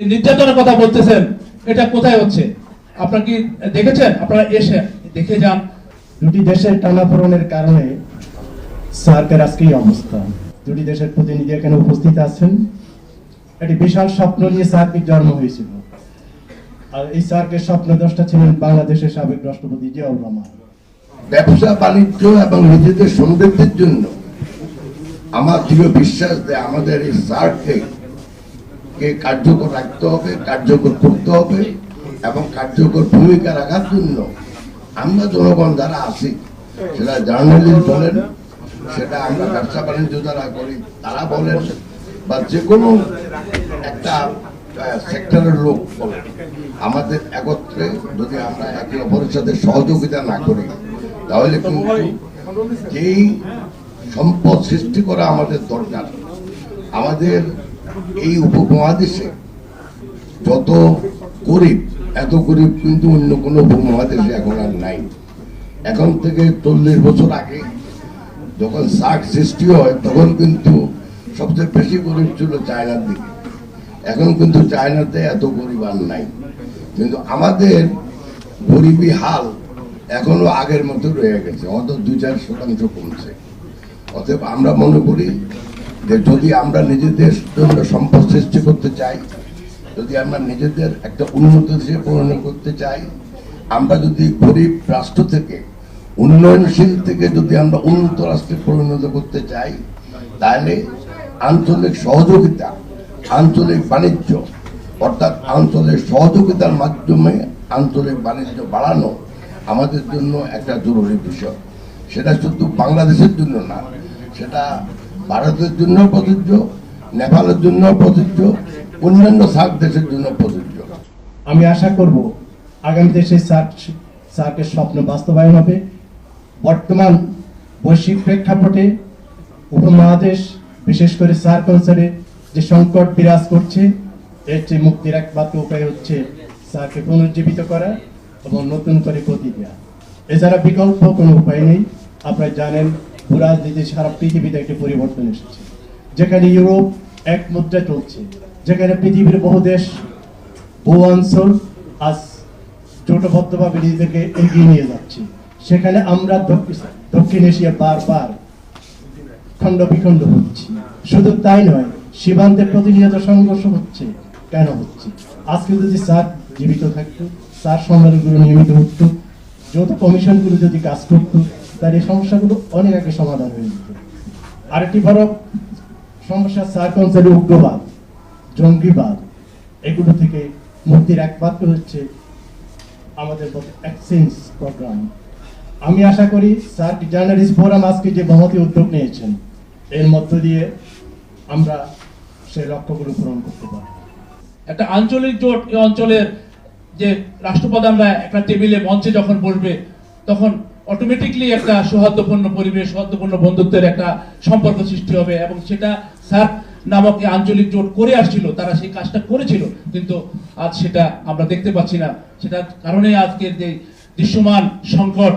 নির্যাতনের কথা বলতেছেন এটা কোথায় হচ্ছে? আপনারা কি দেখেছেন? আপনারা এসে দেখে যান। দুটি দেশের টানাপোড়েনের কারণে সার্কের আজকে এই অবস্থা। দুটি দেশের প্রতিনিধি এখানে উপস্থিত আছেন। একটি বিশাল স্বপ্ন নিয়ে সার্কের জন্ম হয়েছিল। আর এই সার্কের স্বপ্নদ্রষ্টা ছিলেন বাংলাদেশের সাবেক রাষ্ট্রপতি জিয়াউর রহমান। ব্যবসা বাণিজ্য এবং নিজেদের সমৃদ্ধির জন্য আমার দৃঢ় বিশ্বাস যে আমাদের এই সার্ককে কে কার্যকর রাখতে হবে, কার্যকর করতে হবে এবং কার্যকর ভূমিকা রাখার জন্য আমরা জনগণ যারা আছি, সেটা জার্নালিস্ট বলেন, সেটা আমরা ব্যবসা বাণিজ্য যারা করি, তারা বলেন বা যে কোনো একটা সেক্টরের লোক বলেন, আমাদের একত্রে যদি আমরা একে অপরের সাথে সহযোগিতা না করি, তাহলে কিন্তু যেই সম্পদ সৃষ্টি করা আমাদের দরকার, আমাদের এই উপমহাদেশে যত গরিব, এত গরিব কিন্তু অন্য কোনো উপমহাদেশে এখন আর নাই। এখন থেকে চল্লিশ বছর আগে যখন সার্ক সৃষ্টি হয়, তখন কিন্তু সবচেয়ে বেশি গরিব ছিল চায়নার দিকে। এখন কিন্তু চায়নাতে এত গরিব আর নাই। কিন্তু আমাদের গরিবী হাল এখনও আগের মতো রয়ে গেছে অত দুই চার শতাংশ কমছে। অতএব আমরা মনে করি যে যদি আমরা নিজেদের জন্য সম্পদ সৃষ্টি করতে চাই, যদি আমরা নিজেদের একটা উন্নত দেশে পরিণত করতে চাই, আমরা যদি গরিব রাষ্ট্র থেকে, উন্নয়নশীল থেকে যদি আমরা উন্নত রাষ্ট্রে পরিণত করতে চাই, তাহলে আঞ্চলিক সহযোগিতা, আঞ্চলিক বাণিজ্য, অর্থাৎ আঞ্চলিক সহযোগিতার মাধ্যমে আঞ্চলিক বাণিজ্য বাড়ানো আমাদের জন্য একটা জরুরি বিষয়। সেটা শুধু বাংলাদেশের জন্য না, সেটা ভারতের জন্য প্রযোজ্য, নেপালের জন্য প্রযোজ্য, অন্যান্য সার্ক দেশের জন্য প্রযোজ্য। আমি আশা করব আগামীতে সেই সার্ক সার্কের স্বপ্ন বাস্তবায়ন হবে। বর্তমান বৈশ্বিক প্রেক্ষাপটে উপমহাদেশ, বিশেষ করে সার্ক অঞ্চলে যে সংকট বিরাজ করছে, এর চেয়ে মুক্তির একমাত্র উপায় হচ্ছে সার্ককে পুনর্জীবিত করা এবং নতুন করে গতি দেওয়া এছাড়া বিকল্প কোনো উপায় নেই। আপনারা জানেন ভূরাজনীতি সারা পৃথিবীতে একটি পরিবর্তন এসেছে। যেখানে ইউরোপ এক মুদ্রা চলছে। যেখানে পৃথিবীর বহু দেশ, বহু অঞ্চল আজ জোটবদ্ধভাবে নিজেদেরকে এগিয়ে নিয়ে যাচ্ছে। সেখানে আমরা দক্ষিণ এশিয়া বারবার খণ্ড বিখণ্ড হচ্ছি। শুধু তাই নয় সীমান্তে প্রতিনিয়ত সংঘর্ষ হচ্ছে। কেন হচ্ছে? আজকে যদি স্যার জীবিত থাকতো, স্যার সম্মেলনগুলো নিয়মিত হতো, যৌথ কমিশনগুলো যদি কাজ করতো তাহলে এই সমস্যাগুলো অনেক আগে সমাধান হয়ে যেত আরেকটি বড় সমস্যা অঞ্চলে উগ্রবাদ, জঙ্গিবাদ। এগুলো থেকে মুক্তির একমাত্র হচ্ছে আমাদের এক্সচেঞ্জ প্রোগ্রাম আমি আশা করি স্যার জার্নালিস্ট ফোরাম আজকে যে মহতি উদ্যোগ নিয়েছেন, এর মধ্য দিয়ে আমরা সেই লক্ষ্যগুলো পূরণ করতে পারি একটা আঞ্চলিক জোট, এই অঞ্চলের যে রাষ্ট্রপ্রধানরা একটা টেবিলে মঞ্চে যখন বসবে, তখন অটোমেটিকলি একটা সৌহার্দ্যপূর্ণ পরিবেশ, সৌহার্দ্যপূর্ণ বন্ধুত্বের একটা সম্পর্ক সৃষ্টি হবে এবং সেটা স্যার নামক আঞ্চলিক জোট করে আসছিল, তারা সেই কাজটা করেছিল, কিন্তু আজ সেটা আমরা দেখতে পাচ্ছি না। সেটার কারণে আজকের যে দৃশ্যমান সংকট,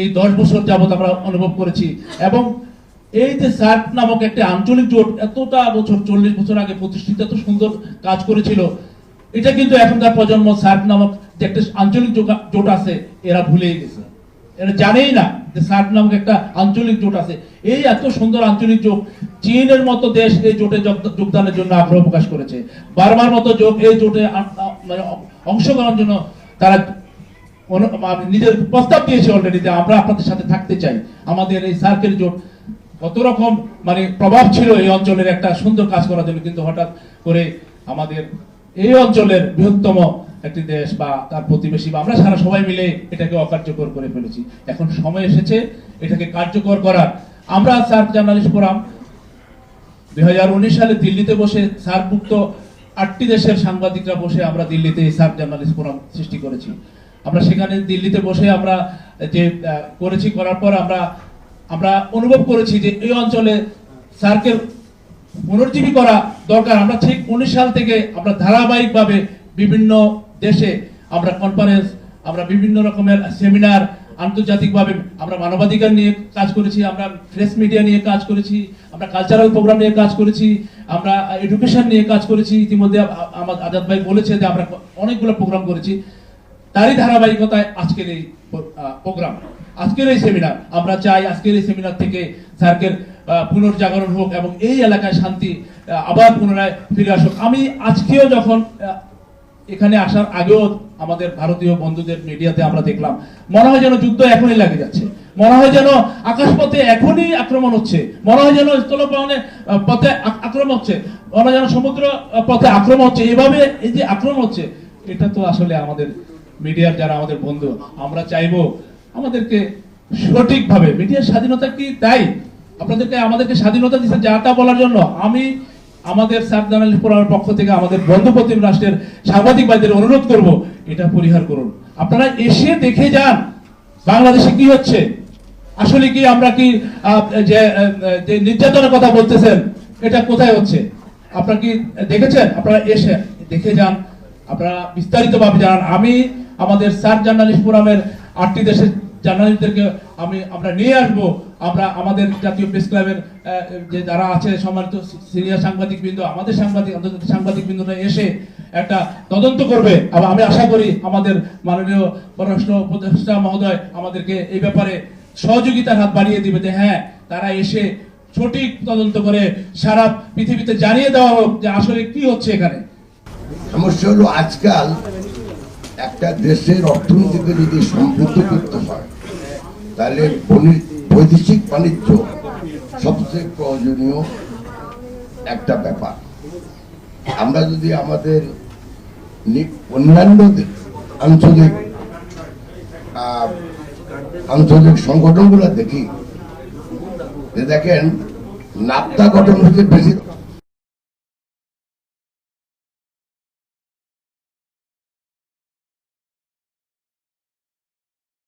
এই দশ বছর যাবত আমরা অনুভব করেছি এবং এই যে সার্ক নামক একটা আঞ্চলিক জোট এতটা বছর, চল্লিশ বছর আগে প্রতিষ্ঠিত, এত সুন্দর কাজ করেছিল, এটা কিন্তু এখনকার প্রজন্ম সার্ক নামক যে একটা আঞ্চলিক জোট আছে, এরা ভুলে গেছে। এরা জানেই না যে সার্ক নামক একটা আঞ্চলিক জোট আছে। এই এত সুন্দর আঞ্চলিক জোট চীনের মতো দেশ এই জোটে যোগদানের জন্য আগ্রহ প্রকাশ করেছে। বার্মার মতো জোট এই জোটে মানে অংশগ্রহণের জন্য তারা মানে নিজের প্রস্তাব দিয়েছে অলরেডি যে আমরা আপনাদের সাথে থাকতে চাই। আমাদের এই সার্কেল জোট কত রকম মানে প্রভাব ছিল এই অঞ্চলের একটা সুন্দর কাজ করার জন্য, কিন্তু হঠাৎ করে আমাদের এই অঞ্চলের বৃহত্তম একটি দেশ বা তার প্রতিবেশী বা আমরা সারা সবাই মিলে এটাকে অকার্যকর করে ফেলেছি। এখন সময় এসেছে এটাকে কার্যকর করার। আমরা সার্ক জার্নালিস্ট ফোরাম দুই হাজার উনিশ সালে দিল্লিতে বসে সার্কভুক্ত আটটি দেশের সাংবাদিকরা বসে আমরা দিল্লিতে এই সার্ক জার্নালিস্ট ফোরাম সৃষ্টি করেছি। আমরা সেখানে দিল্লিতে বসে আমরা যে করেছি করার পর আমরা আমরা অনুভব করেছি যে এই অঞ্চলে সার্কের পুনর্জীবী করা দরকার। আমরা ঠিক উনিশ সাল থেকে আমরা ধারাবাহিকভাবে বিভিন্ন দেশে আমরা কনফারেন্স আমরা বিভিন্ন রকমের সেমিনার আন্তর্জাতিকভাবে আমরা মানবাধিকার নিয়ে কাজ করেছি আমরা প্রেস মিডিয়া নিয়ে কাজ করেছি আমরা কালচারাল প্রোগ্রাম নিয়ে কাজ করেছি আমরা এডুকেশন নিয়ে কাজ করেছি। ইতিমধ্যে আমার আজাদ ভাই বলেছে যে আমরা অনেকগুলো প্রোগ্রাম করেছি। তারই ধারাবাহিকতায় আজকের এই প্রোগ্রাম আজকের এই সেমিনার আমরা চাই আজকের এই সেমিনার থেকে সার্কের আহ, পুনর্জাগরণ হোক এবং এই এলাকায় শান্তি আবার পুনরায় ফিরে আসুক। আমি আজকেও যখন এখানে আসার আগেও আমাদের ভারতীয় বন্ধুদের মিডিয়াতে আমরা দেখলাম, মনে হয় যেন যুদ্ধ এখনই লাগে যাচ্ছে। মনে হয় যেন আকাশপথে এখনই আক্রমণ হচ্ছে। মনে হয় যেন স্থলপথে পথে আক্রমণ হচ্ছে। মনে হয় যেন সমুদ্র পথে আক্রমণ হচ্ছে। এভাবে এই যে আক্রমণ হচ্ছে, এটা তো আসলে আমাদের মিডিয়ার যারা আমাদের বন্ধু, আমরা চাইব আমাদেরকে সঠিকভাবে, মিডিয়ার স্বাধীনতা কি তাই আপনাদেরকে, আমাদেরকে স্বাধীনতা দিচ্ছে যাটা বলার জন্য। আমি আমাদের জার্নালিস্ট ফোরামের পক্ষ থেকে আমাদের বন্ধুপ্রতিম রাষ্ট্রের সাংবাদিক ভাইদের অনুরোধ করব, এটা পরিহার করুন। আপনারা এসে দেখে যান বাংলাদেশে কি হচ্ছে। আসলে কি আমরা কি যে নির্যাতনের কথা বলতেছেন, এটা কোথায় হচ্ছে? আপনারা কি দেখেছেন? আপনারা এসে দেখে যান। আপনারা বিস্তারিতভাবে জানান। আমি আমাদের সার জার্নালিস্ট ফোরামের আটটি দেশের জার্নালিস্টদেরকে আমি, আমরা নিয়ে আসব। আমরা আমাদের জাতীয় প্রেস ক্লাবের যে যারা আছে, সম্মানিত সিনিয়র সাংবাদিক বৃন্দ, আমাদের সাংবাদিক, আন্তর্জাতিক সাংবাদিক বৃন্দরা এসে একটা তদন্ত করবে। এবং আমি আশা করি আমাদের মাননীয় পররাষ্ট্র উপদেষ্টা মহোদয় আমাদেরকে এই ব্যাপারে সহযোগিতার হাত বাড়িয়ে দিবে যে হ্যাঁ তারা এসে সঠিক তদন্ত করে সারা পৃথিবীতে জানিয়ে দেওয়া হোক যে আসলে কি হচ্ছে এখানে। সমস্যা হলো আজকাল একটা দেশের অর্থনীতিকে যদি সমৃদ্ধ করতে হয়, তাহলে বনি- বৈদেশিক বাণিজ্য সবচেয়ে প্রয়োজনীয় একটা ব্যাপার। আমরা যদি আমাদের অন্যান্য আঞ্চলিক আঞ্চলিক সংগঠনগুলো দেখি দেখেন নাপ্তা গঠন হচ্ছে বেশি